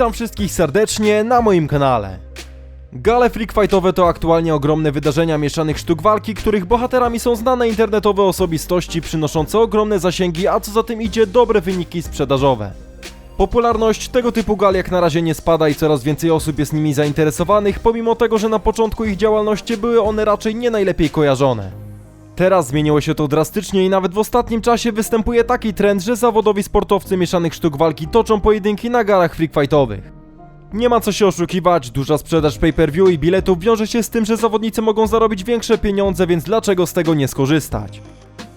Witam wszystkich serdecznie na moim kanale. Gale freak fightowe to aktualnie ogromne wydarzenia mieszanych sztuk walki, których bohaterami są znane internetowe osobistości przynoszące ogromne zasięgi, a co za tym idzie dobre wyniki sprzedażowe. Popularność tego typu gal jak na razie nie spada i coraz więcej osób jest nimi zainteresowanych, pomimo tego, że na początku ich działalności były one raczej nie najlepiej kojarzone. Teraz zmieniło się to drastycznie i nawet w ostatnim czasie występuje taki trend, że zawodowi sportowcy mieszanych sztuk walki toczą pojedynki na galach freak fightowych. Nie ma co się oszukiwać, duża sprzedaż pay-per-view i biletów wiąże się z tym, że zawodnicy mogą zarobić większe pieniądze, więc dlaczego z tego nie skorzystać?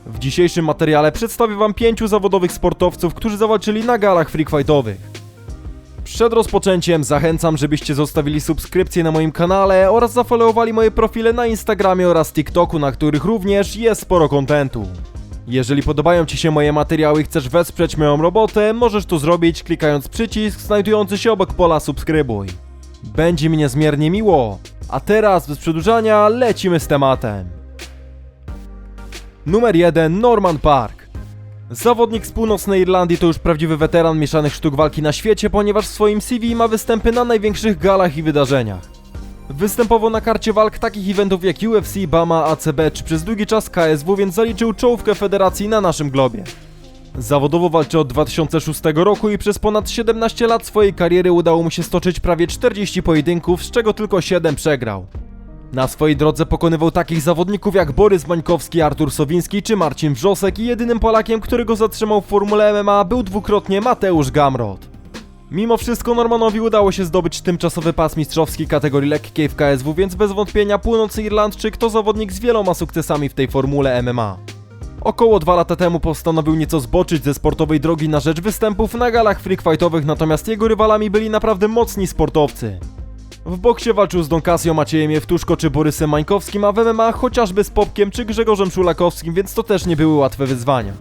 W dzisiejszym materiale przedstawię wam pięciu zawodowych sportowców, którzy zawalczyli na galach freak fightowych. Przed rozpoczęciem zachęcam, żebyście zostawili subskrypcję na moim kanale oraz zafollowowali moje profile na Instagramie oraz TikToku, na których również jest sporo kontentu. Jeżeli podobają Ci się moje materiały i chcesz wesprzeć moją robotę, możesz to zrobić klikając przycisk znajdujący się obok pola subskrybuj. Będzie mi niezmiernie miło. A teraz, bez przedłużania, lecimy z tematem. Numer 1 Norman Park. Zawodnik z północnej Irlandii to już prawdziwy weteran mieszanych sztuk walki na świecie, ponieważ w swoim CV ma występy na największych galach i wydarzeniach. Występował na karcie walk takich eventów jak UFC, BAMA, ACB czy przez długi czas KSW, więc zaliczył czołówkę federacji na naszym globie. Zawodowo walczy od 2006 roku i przez ponad 17 lat swojej kariery udało mu się stoczyć prawie 40 pojedynków, z czego tylko 7 przegrał. Na swojej drodze pokonywał takich zawodników jak Borys Mańkowski, Artur Sowiński czy Marcin Wrzosek i jedynym Polakiem, który go zatrzymał w Formule MMA był dwukrotnie Mateusz Gamrot. Mimo wszystko Normanowi udało się zdobyć tymczasowy pas mistrzowski kategorii lekkiej w KSW, więc bez wątpienia północny Irlandczyk to zawodnik z wieloma sukcesami w tej formule MMA. Około dwa lata temu postanowił nieco zboczyć ze sportowej drogi na rzecz występów na galach freak fightowych, natomiast jego rywalami byli naprawdę mocni sportowcy. W boksie walczył z Don Casio, Maciejem Jewtuszko czy Borysem Mańkowskim, a w MMA chociażby z Popkiem czy Grzegorzem Szulakowskim, więc to też nie były łatwe wyzwania.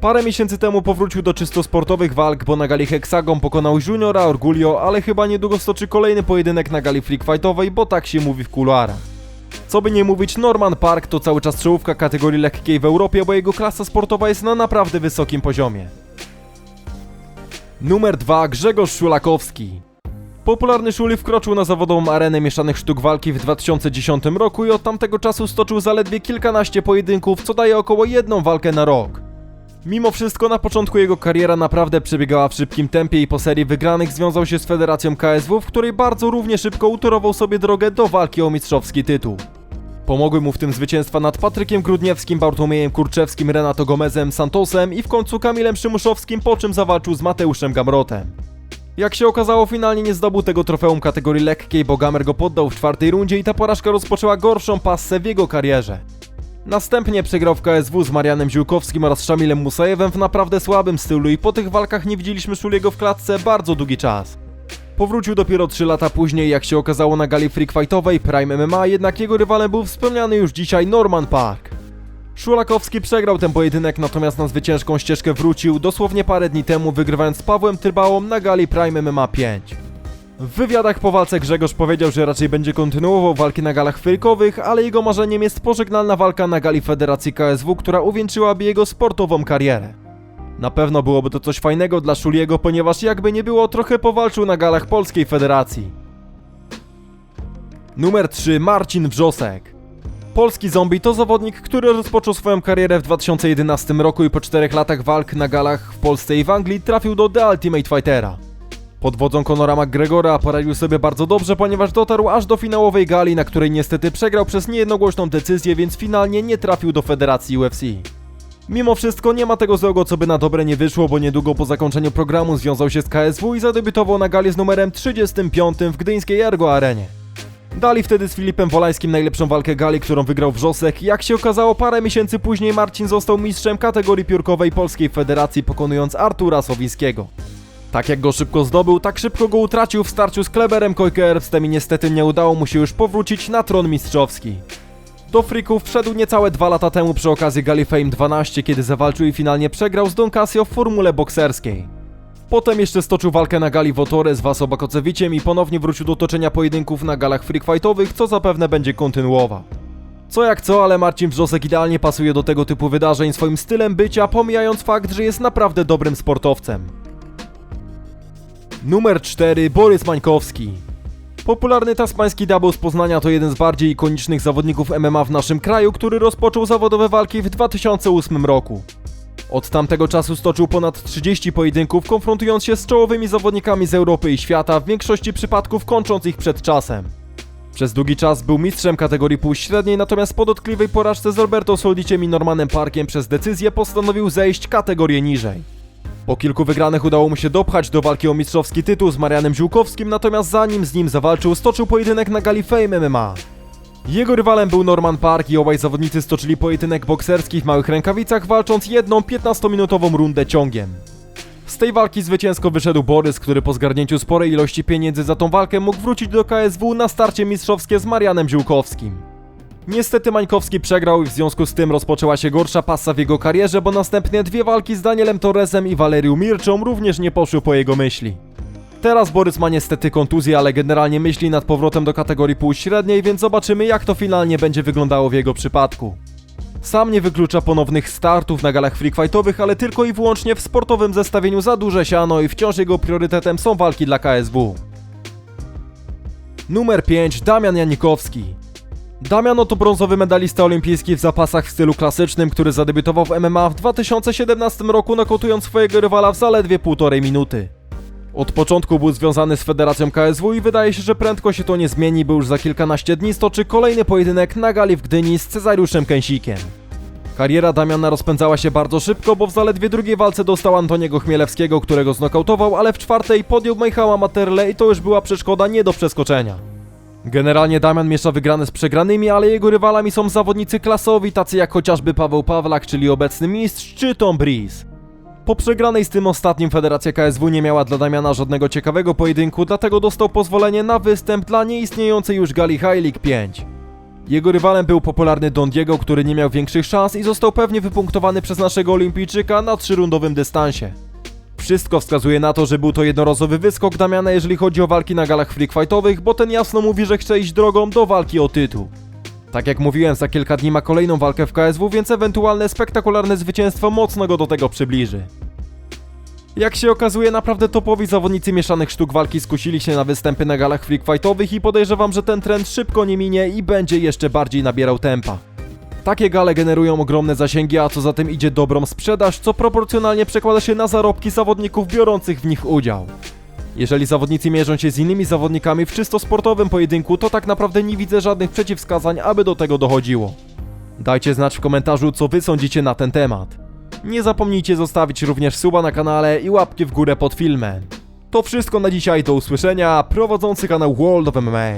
Parę miesięcy temu powrócił do czysto sportowych walk, bo na gali Hexagon pokonał Juniora Orgulio, ale chyba niedługo stoczy kolejny pojedynek na gali fightowej, bo tak się mówi w kuluarach. Co by nie mówić, Norman Park to cały czas czołówka kategorii lekkiej w Europie, bo jego klasa sportowa jest na naprawdę wysokim poziomie. Numer 2 Grzegorz Szulakowski Popularny Szuli wkroczył na zawodową arenę mieszanych sztuk walki w 2010 roku i od tamtego czasu stoczył zaledwie kilkanaście pojedynków, co daje około jedną walkę na rok. Mimo wszystko na początku jego kariera naprawdę przebiegała w szybkim tempie i po serii wygranych związał się z federacją KSW, w której bardzo równie szybko utorował sobie drogę do walki o mistrzowski tytuł. Pomogły mu w tym zwycięstwa nad Patrykiem Grudniewskim, Bartłomiejem Kurczewskim, Renato Gomezem, Santosem i w końcu Kamilem Przymuszowskim, po czym zawalczył z Mateuszem Gamrotem. Jak się okazało, finalnie nie zdobył tego trofeum kategorii lekkiej, bo Gamer go poddał w czwartej rundzie i ta porażka rozpoczęła gorszą passę w jego karierze. Następnie przegrał w KSW z Marianem Ziółkowskim oraz Szamilem Musajewem w naprawdę słabym stylu i po tych walkach nie widzieliśmy Szuliego w klatce bardzo długi czas. Powrócił dopiero 3 lata później, jak się okazało na gali freak fightowej Prime MMA, jednak jego rywalem był wspomniany już dzisiaj Norman Park. Szulakowski przegrał ten pojedynek, natomiast na zwycięską ścieżkę wrócił dosłownie parę dni temu, wygrywając z Pawłem Trybałą na gali Prime MMA 5. W wywiadach po walce Grzegorz powiedział, że raczej będzie kontynuował walki na galach frykowych, ale jego marzeniem jest pożegnalna walka na gali Federacji KSW, która uwieńczyłaby jego sportową karierę. Na pewno byłoby to coś fajnego dla Szuliego, ponieważ jakby nie było, trochę powalczył na galach Polskiej Federacji. Numer 3 Marcin Wrzosek Polski Zombie to zawodnik, który rozpoczął swoją karierę w 2011 roku i po 4 latach walk na galach w Polsce i w Anglii trafił do The Ultimate Fightera. Pod wodzą Conora McGregora poradził sobie bardzo dobrze, ponieważ dotarł aż do finałowej gali, na której niestety przegrał przez niejednogłośną decyzję, więc finalnie nie trafił do federacji UFC. Mimo wszystko nie ma tego złego, co by na dobre nie wyszło, bo niedługo po zakończeniu programu związał się z KSW i zadebiutował na gali z numerem 35 w gdyńskiej Ergo Arenie. Dali wtedy z Filipem Wolańskim najlepszą walkę gali, którą wygrał Wrzosek. Jak się okazało, parę miesięcy później Marcin został mistrzem kategorii piórkowej Polskiej Federacji, pokonując Artura Sowińskiego. Tak jak go szybko zdobył, tak szybko go utracił w starciu z Kleberem Kojkerbstem i niestety nie udało mu się już powrócić na tron mistrzowski. Do frików wszedł niecałe dwa lata temu przy okazji Gali Fame 12, kiedy zawalczył i finalnie przegrał z Don Casio w formule bokserskiej. Potem jeszcze stoczył walkę na gali Wotore z Vaso Bakocewiciem i ponownie wrócił do toczenia pojedynków na galach freak fightowych, co zapewne będzie kontynuował. Co jak co, ale Marcin Wrzosek idealnie pasuje do tego typu wydarzeń swoim stylem bycia, pomijając fakt, że jest naprawdę dobrym sportowcem. Numer 4 Borys Mańkowski. Popularny tasmański double z Poznania to jeden z bardziej ikonicznych zawodników MMA w naszym kraju, który rozpoczął zawodowe walki w 2008 roku. Od tamtego czasu stoczył ponad 30 pojedynków, konfrontując się z czołowymi zawodnikami z Europy i świata, w większości przypadków kończąc ich przed czasem. Przez długi czas był mistrzem kategorii półśredniej, natomiast po dotkliwej porażce z Roberto Soldiciem i Normanem Parkiem przez decyzję postanowił zejść kategorię niżej. Po kilku wygranych udało mu się dopchać do walki o mistrzowski tytuł z Marianem Ziółkowskim, natomiast zanim z nim zawalczył, stoczył pojedynek na gali MMA. Jego rywalem był Norman Park i obaj zawodnicy stoczyli pojedynek bokserski w małych rękawicach, walcząc jedną 15-minutową rundę ciągiem. Z tej walki zwycięsko wyszedł Borys, który po zgarnięciu sporej ilości pieniędzy za tą walkę mógł wrócić do KSW na starcie mistrzowskie z Marianem Ziółkowskim. Niestety Mańkowski przegrał i w związku z tym rozpoczęła się gorsza pasa w jego karierze, bo następnie dwie walki z Danielem Torresem i Waleriu Mirczą również nie poszły po jego myśli. Teraz Borys ma niestety kontuzję, ale generalnie myśli nad powrotem do kategorii półśredniej, więc zobaczymy jak to finalnie będzie wyglądało w jego przypadku. Sam nie wyklucza ponownych startów na galach freakfightowych, ale tylko i wyłącznie w sportowym zestawieniu za duże siano i wciąż jego priorytetem są walki dla KSW. Numer 5 Damian Janikowski. Damian to brązowy medalista olimpijski w zapasach w stylu klasycznym, który zadebiutował w MMA w 2017 roku, nokautując swojego rywala w zaledwie półtorej minuty. Od początku był związany z Federacją KSW i wydaje się, że prędko się to nie zmieni, bo już za kilkanaście dni stoczy kolejny pojedynek na gali w Gdyni z Cezariuszem Kęsikiem. Kariera Damiana rozpędzała się bardzo szybko, bo w zaledwie drugiej walce dostał Antoniego Chmielewskiego, którego znokautował, ale w czwartej podjął Michała Materle i to już była przeszkoda nie do przeskoczenia. Generalnie Damian miesza wygrane z przegranymi, ale jego rywalami są zawodnicy klasowi, tacy jak chociażby Paweł Pawlak, czyli obecny mistrz, czy Tom Breeze. Po przegranej z tym ostatnim Federacja KSW nie miała dla Damiana żadnego ciekawego pojedynku, dlatego dostał pozwolenie na występ dla nieistniejącej już gali High League 5. Jego rywalem był popularny Don Diego, który nie miał większych szans i został pewnie wypunktowany przez naszego olimpijczyka na trzyrundowym dystansie. Wszystko wskazuje na to, że był to jednorazowy wyskok Damiana, jeżeli chodzi o walki na galach freakfightowych, bo ten jasno mówi, że chce iść drogą do walki o tytuł. Tak jak mówiłem, za kilka dni ma kolejną walkę w KSW, więc ewentualne spektakularne zwycięstwo mocno go do tego przybliży. Jak się okazuje, naprawdę topowi zawodnicy mieszanych sztuk walki skusili się na występy na galach freakfightowych i podejrzewam, że ten trend szybko nie minie i będzie jeszcze bardziej nabierał tempa. Takie gale generują ogromne zasięgi, a co za tym idzie dobrą sprzedaż, co proporcjonalnie przekłada się na zarobki zawodników biorących w nich udział. Jeżeli zawodnicy mierzą się z innymi zawodnikami w czysto sportowym pojedynku, to tak naprawdę nie widzę żadnych przeciwwskazań, aby do tego dochodziło. Dajcie znać w komentarzu, co wy sądzicie na ten temat. Nie zapomnijcie zostawić również suba na kanale i łapki w górę pod filmem. To wszystko na dzisiaj, do usłyszenia, prowadzący kanał World of MMA.